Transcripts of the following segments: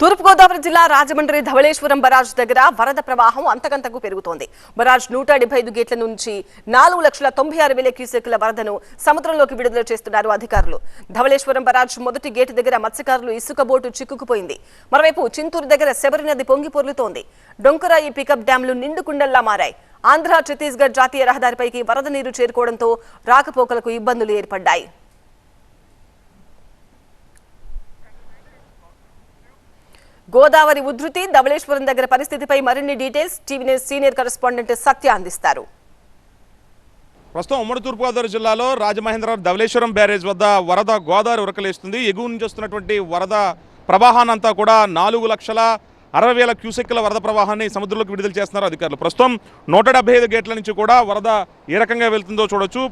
తూర్పుగోదావరి జిల్లా రాజమండ్రి ధవళేశ్వరం బరాజ్ దగ్గర వరద ప్రవాహం అంతకంతకు పెరుగుతోంది. బరాజ్ నూట డెబ్బై ఐదు గేట్ల నుంచి నాలుగు లక్షల తొంభై ఆరు వేల క్యూసెక్ల వరదను సముద్రంలోకి విడుదల చేస్తున్నారు అధికారులు. ధవళేశ్వరం బరాజ్ మొదటి గేటు దగ్గర మత్స్యకారులు ఇసుక బోటు చిక్కుకుపోయింది. మరోవైపు చింతూరు దగ్గర శబరి నది పొంగి పొర్లుతోంది. డొంకరాయి పికప్ డ్యాంలు నిండుకుండల్లా మారాయి. ఆంధ్ర ఛత్తీస్గఢ్ జాతీయ రహదారిపైకి వరద నీరు చేరుకోవడంతో రాకపోకలకు ఇబ్బందులు ఏర్పడ్డాయి. గోదావరి ఉధృతి ధవళేశ్వరం దగ్గర పరిస్థితిపై మరిన్ని details TV senior correspondent Satya అందిస్తారు. ప్రస్తుతం ఉమ్మడి తూర్పుగోదావరి జిల్లాలో రాజమహేంద్రవరం ధవళేశ్వరం బ్యారేజ్ వద్ద వరద గోదావరి ఉరకలేస్తుంది. ఎగువ నుంచి వస్తున్నటువంటి వరద ప్రవాహానంతా కూడా నాలుగు లక్షల అరవై వేల క్యూసెక్ల వరద ప్రవాహాన్ని సముద్రంలోకి విడుదల చేస్తున్నారు అధికారులు. ప్రస్తుతం నూట డెబ్బై ఐదు గేట్ల నుంచి కూడా వరద ఏ రకంగా వెళ్తుందో చూడొచ్చు.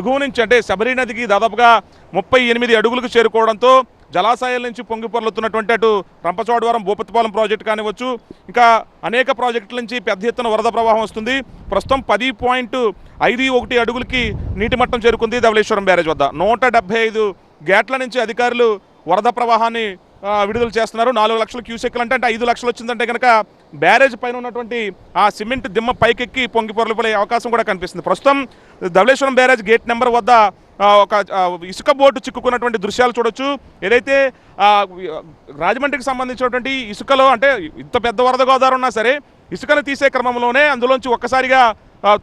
ఎగువ నుంచి అంటే శబరి నదికి దాదాపుగా ముప్పై ఎనిమిది అడుగులకు చేరుకోవడంతో జలాశయాల నుంచి పొంగిపొర్లుతున్నటువంటి అటు రంపచోడవరం భూపతిపాలెం ప్రాజెక్టు కానివచ్చు ఇంకా అనేక ప్రాజెక్టుల నుంచి పెద్ద ఎత్తున వరద ప్రవాహం వస్తుంది. ప్రస్తుతం పది పాయింట్ ఐదు ఒకటి అడుగులకి నీటి మట్టం చేరుకుంది ధవళేశ్వరం బ్యారేజ్ వద్ద. నూట ఐదు గేట్ల నుంచి అధికారులు వరద ప్రవాహాన్ని విడుదల చేస్తున్నారు. నాలుగు లక్షల క్యూసెక్లు అంటే అంటే ఐదు లక్షలు వచ్చిందంటే కనుక బ్యారేజ్ పైన ఉన్నటువంటి ఆ సిమెంట్ దిమ్మ పైకెక్కి పొంగి పొరలిపోయే అవకాశం కూడా కనిపిస్తుంది. ప్రస్తుతం ధవళేశ్వరం బ్యారేజ్ గేట్ నెంబర్ వద్ద ఒక ఇసుక బోటు చిక్కుకున్నటువంటి దృశ్యాలు చూడొచ్చు. ఏదైతే రాజమండ్రికి సంబంధించినటువంటి ఇసుకలో అంటే ఇంత పెద్ద వరద గోదావరి ఉన్నా సరే ఇసుకను తీసే క్రమంలోనే అందులోంచి ఒక్కసారిగా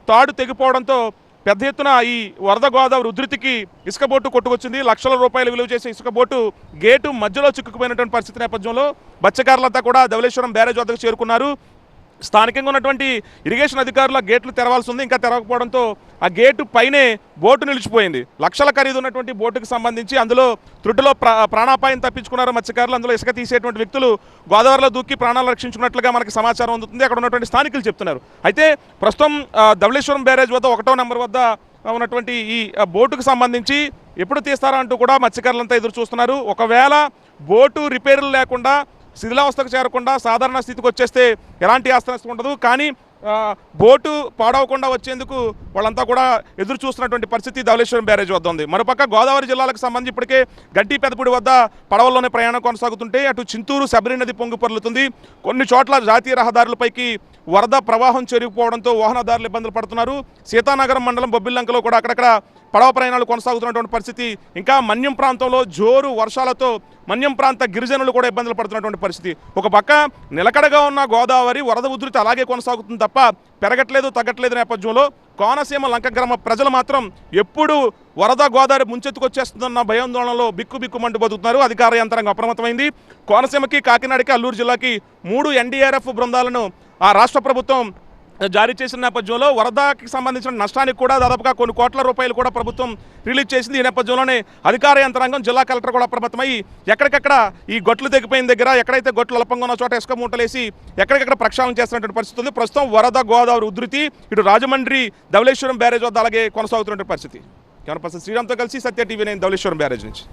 తాడు తెగిపోవడంతో పెద్ద ఎత్తున ఈ వరద గోదావరి ఉధృతికి ఇసుక బోటు కొట్టుకొచ్చింది. లక్షల రూపాయలు విలువ చేసే ఇసుక బోటు గేటు మధ్యలో చిక్కుకుపోయినటువంటి పరిస్థితి నేపథ్యంలో బచ్చకారులంతా కూడా ధవలేశ్వరం బ్యారేజ్ వద్దకు చేరుకున్నారు. స్థానికంగా ఉన్నటువంటి ఇరిగేషన్ అధికారులు గేట్లు తెరవాల్సి ఉంది. ఇంకా తెరవకపోవడంతో ఆ గేటు పైనే బోటు నిలిచిపోయింది. లక్షల ఖరీదు ఉన్నటువంటి బోటుకు సంబంధించి అందులో త్రుటిలో ప్రా ప్రాణాపాయం తప్పించుకున్నారు మత్స్యకారులు. అందులో ఇసుక తీసేటువంటి వ్యక్తులు గోదావరిలో దూకి ప్రాణాలు రక్షించుకున్నట్లుగా మనకి సమాచారం అందుతుంది. అక్కడ ఉన్నటువంటి స్థానికులు చెప్తున్నారు. అయితే ప్రస్తుతం ధవళేశ్వరం బ్యారేజ్ వద్ద ఒకటో నెంబర్ వద్ద ఉన్నటువంటి ఈ బోటుకు సంబంధించి ఎప్పుడు తీస్తారా అంటూ కూడా మత్స్యకారులంతా ఎదురు చూస్తున్నారు. ఒకవేళ బోటు రిపేర్లు లేకుండా శిథిలావస్థకు చేరకుండా సాధారణ స్థితికి వచ్చేస్తే ఎలాంటి ఆస్తి ఉండదు. కానీ బోటు పాడవకుండా వచ్చేందుకు వాళ్ళంతా కూడా ఎదురు చూస్తున్నటువంటి పరిస్థితి ధవలేశ్వరం బ్యారేజ్ వద్ద ఉంది. మరోపక్క గోదావరి జిల్లాలకు సంబంధించి ఇప్పటికే గడ్డి పెదపూడి వద్ద పడవల్లోనే ప్రయాణం కొనసాగుతుంటే అటు చింతూరు శబరి నది పొంగి పొర్లుతుంది. కొన్ని చోట్ల జాతీయ రహదారులపైకి వరద ప్రవాహం చేరుకుపోవడంతో వాహనదారులు ఇబ్బందులు పడుతున్నారు. సీతానగరం మండలం బొబ్బిల్లంకలో కూడా అక్కడక్కడ పడవ ప్రయాణాలు కొనసాగుతున్నటువంటి పరిస్థితి. ఇంకా మన్యం ప్రాంతంలో జోరు వర్షాలతో మన్యం ప్రాంత గిరిజనులు కూడా ఇబ్బందులు పడుతున్నటువంటి పరిస్థితి. ఒక పక్క నిలకడగా ఉన్న గోదావరి వరద ఉధృతి అలాగే కొనసాగుతుంది తప్ప పెరగట్లేదు తగ్గట్లేదు నేపథ్యంలో కోనసీమ లంక గ్రామ ప్రజలు మాత్రం ఎప్పుడు వరద గోదావరి ముంచెత్తుకొచ్చేస్తుందన్న భయాందోళనలో బిక్కు బిక్కుమంటూ బతుకుతున్నారు. అధికార యంత్రాంగం అప్రమత్తమైంది. కోనసీమకి కాకినాడకి అల్లూరు జిల్లాకి మూడు ఎన్డీఆర్ఎఫ్ బృందాలను ఆ రాష్ట్ర ప్రభుత్వం జారీ చేసిన నేపథ్యంలో వరదకి సంబంధించిన నష్టానికి కూడా దాదాపుగా కొన్ని కోట్ల రూపాయలు కూడా ప్రభుత్వం రిలీజ్ చేసింది. ఈ నేపథ్యంలోనే అధికార యంత్రాంగం జిల్లా కలెక్టర్ కూడా అప్రమత్తమై ఎక్కడికక్కడ ఈ గొట్లు తెగిపోయిన దగ్గర ఎక్కడైతే గొట్లు అల్పంగా ఉన్న చోట ఇసుక మూటలేసి ఎక్కడికక్కడ ప్రక్షాళన చేస్తున్నటువంటి పరిస్థితి ఉంది. ప్రస్తుతం వరద గోదావరి ఉధృతి ఇటు రాజమండ్రి ధవళేశ్వరం బ్యారేజ్ వద్ద అలాగే కొనసాగుతున్నటువంటి పరిస్థితి. కెమెరా పర్సన్ శ్రీరామ్తో కలిసి సత్య టీవీ నేను ధవళేశ్వరం బ్యారేజ్ నుంచి.